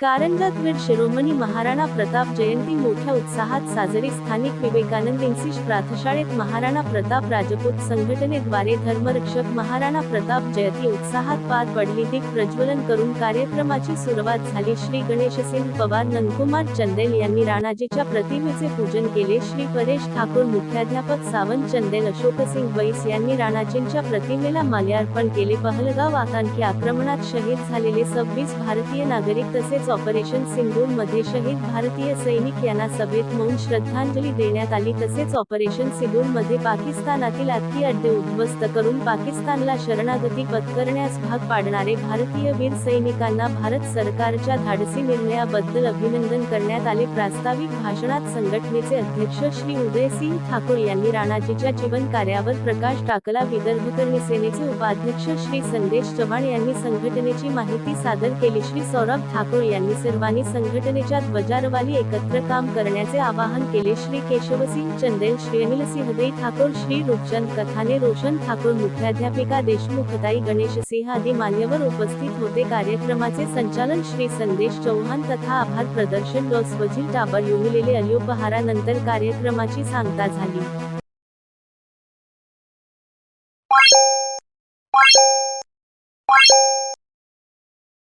कारंगातवीर शिरोमणी महाराणा प्रताप जयंती मोठ्या उत्साहात साजरी स्थानिक विवेकानंद इंग्लिश प्राथशाळेत महाराणा प्रताप राजपूत संघटनेद्वारे धर्मरक्षक महाराणा प्रताप जयंती उत्साहात पार पडली. दीप प्रज्वलन करून कार्यक्रमाची सुरुवात झाली. श्री गणेशसिंह पवार नंदकुमार चंदेल यांनी राणाजीच्या प्रतिमेचे पूजन केले. श्री परेश ठाकूर मुख्याध्यापक सावंत चंदेल अशोकसिंग वैस यांनी राणाजींच्या प्रतिमेला माल्यार्पण केले. पहलगाव आतंकी आक्रमणात शहीद झालेले सव्वीस भारतीय नागरिक तसेच ऑपरेशन सिंदूरमध्ये शहीद भारतीय सैनिक यांना सभेत मौन श्रद्धांजली देण्यात आली. तसेच ऑपरेशन सिंदूरमध्ये पाकिस्तानातील अति अड्डे उद्ध्वस्त करून पाकिस्तानला शरणागती पत्करण्यास भाग पाडणारे भारतीय वीर सैनिकांना भारत सरकारच्या धाडसी निर्णयाबद्दल अभिनंदन करण्यात आले. प्रास्ताविक भाषणात संघटनेचे अध्यक्ष श्री उदयसिंह ठाकूर यांनी राणाजीच्या जीवन कार्यावर प्रकाश टाकला. विदर्भकर्णी सेनेचे उपाध्यक्ष श्री संदेश चव्हाण यांनी संघटनेची माहिती सादर केली. श्री सौरभ ठाकूर यांनी सर्वांनी संघटनेच्या ध्वजारवाली एकत्र काम करण्याचे आवाहन केले. श्री केशवसिंह चंदेल श्री अनिलसिंह दे ठाकूर श्री रूपचंद कथाने रोशन ठाकूर मुख्याध्यापिका देशमुखताई गणेशसिंह आदी मान्यवर उपस्थित होते. कार्यक्रमाचे संचालन श्री संदेश चौहान तथा आभार प्रदर्शन डॉ. स्वजील टाबर युमिलेले अल्योपहारानंतर कार्यक्रमाची सांगता झाली.